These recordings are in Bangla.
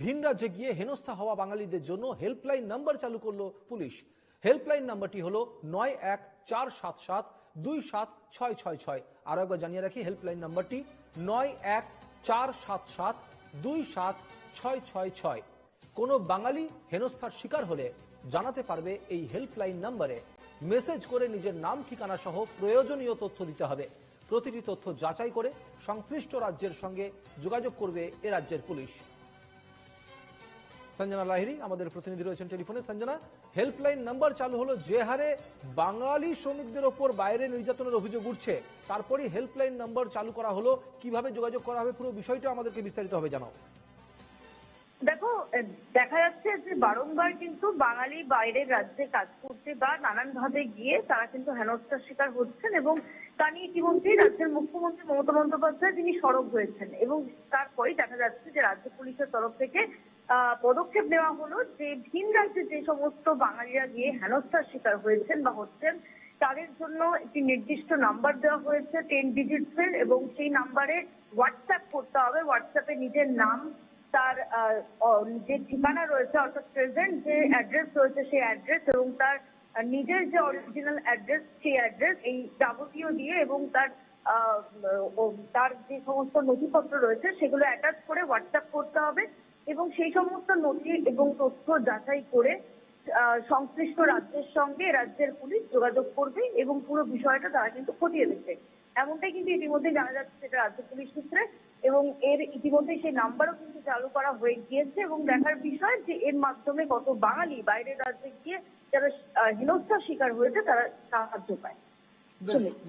ভিন রাজ্যে গিয়ে হেনস্থা হওয়া বাঙালিদের জন্য হেল্পলাইন নাম্বার চালু করল পুলিশ। হেল্পলাইন নাম্বারটি হলো নয় এক চার সাত সাত দুই সাত ছয় ছয় ছয়। আরও একবার জানিয়ে রাখি, হেল্পলাইন নাম্বারটি নয় এক চার সাত সাত দুই সাত ছয় ছয় ছয়। কোনো বাঙালি হেনস্থার শিকার হলে জানাতে পারবে এই হেল্পলাইন নাম্বারে। মেসেজ করে নিজের নাম, ঠিকানা সহ প্রয়োজনীয় তথ্য দিতে হবে। প্রতিটি তথ্য যাচাই করে সংশ্লিষ্ট রাজ্যের সঙ্গে যোগাযোগ করবে এ রাজ্যের পুলিশ। সঞ্জনা লাহিরি আমাদের প্রতিনিধি রয়েছেন টেলিফোনে। সঞ্জনা হেল্পলাইন নাম্বার চালু হলো যে হারে বাঙালি শ্রমিকদের ওপর বাইরে নির্যাতনের অভিযোগ উঠছে। তারপরই হেল্পলাইন নাম্বার চালু করা হলো। কীভাবে যোগাযোগ করা হবে পুরো বিষয়টা আমাদেরকে বিস্তারিত হবে, জানাও। দেখো দেখা যাচ্ছে যে বারংবার কিন্তু বাঙালি বাইরের রাজ্যে কাজ করতে বা নানান ভাবে গিয়ে তারা কিন্তু হেনস্থার শিকার হচ্ছেন এবং তা নিয়ে ইতিমধ্যেই রাজ্যের মুখ্যমন্ত্রী মমতা বন্দ্যোপাধ্যায় তিনি সরব হয়েছেন এবং তারপরেই দেখা যাচ্ছে যে রাজ্য পুলিশের তরফ থেকে পদক্ষেপ নেওয়া হলো যে ভিন রাজ্যে যে সমস্ত বাঙালিরা গিয়ে হেনস্থার শিকার হয়েছেন বা হচ্ছেন, তাদের জন্য একটি নির্দিষ্ট নাম্বার দেওয়া হয়েছে টেন ডিজিটস এর, এবং সেই নাম্বারে হোয়াটসঅ্যাপ করতে হবে। হোয়াটসঅ্যাপে নিজের নাম, তার যে ঠিকানা রয়েছে, অর্থাৎ প্রেজেন্ট যে অ্যাড্রেস রয়েছে সেই অ্যাড্রেস এবং তার নিজের যে অরিজিনাল অ্যাড্রেস সেই অ্যাড্রেস এই যাবতীয় দিয়ে এবং তার তার যে সমস্ত নথিপত্র রয়েছে, সেগুলো অ্যাটাচ করে হোয়াটসঅ্যাপ করতে হবে। এবং সেই সমস্ত নথি এবং তথ্য যাচাই করে সংশ্লিষ্ট রাজ্যের সঙ্গে রাজ্যের পুলিশ যোগাযোগ করবে এবং পুরো বিষয়টা তারা কিন্তু খতিয়ে দেখবে। এমনটাই কিন্তু ইতিমধ্যে জানা যাচ্ছে সেটা রাজ্য পুলিশ সূত্রে এবং এর ইতিমধ্যে সেই নাম্বারও কিন্তু চালু করা হয়ে গিয়েছে এবং দেখার বিষয় যে এর মাধ্যমে কত বাঙালি বাইরের রাজ্যে গিয়ে যারা হেনস্থার শিকার হয়েছে তারা সাহায্য পায়।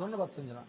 ধন্যবাদ সঞ্জনা।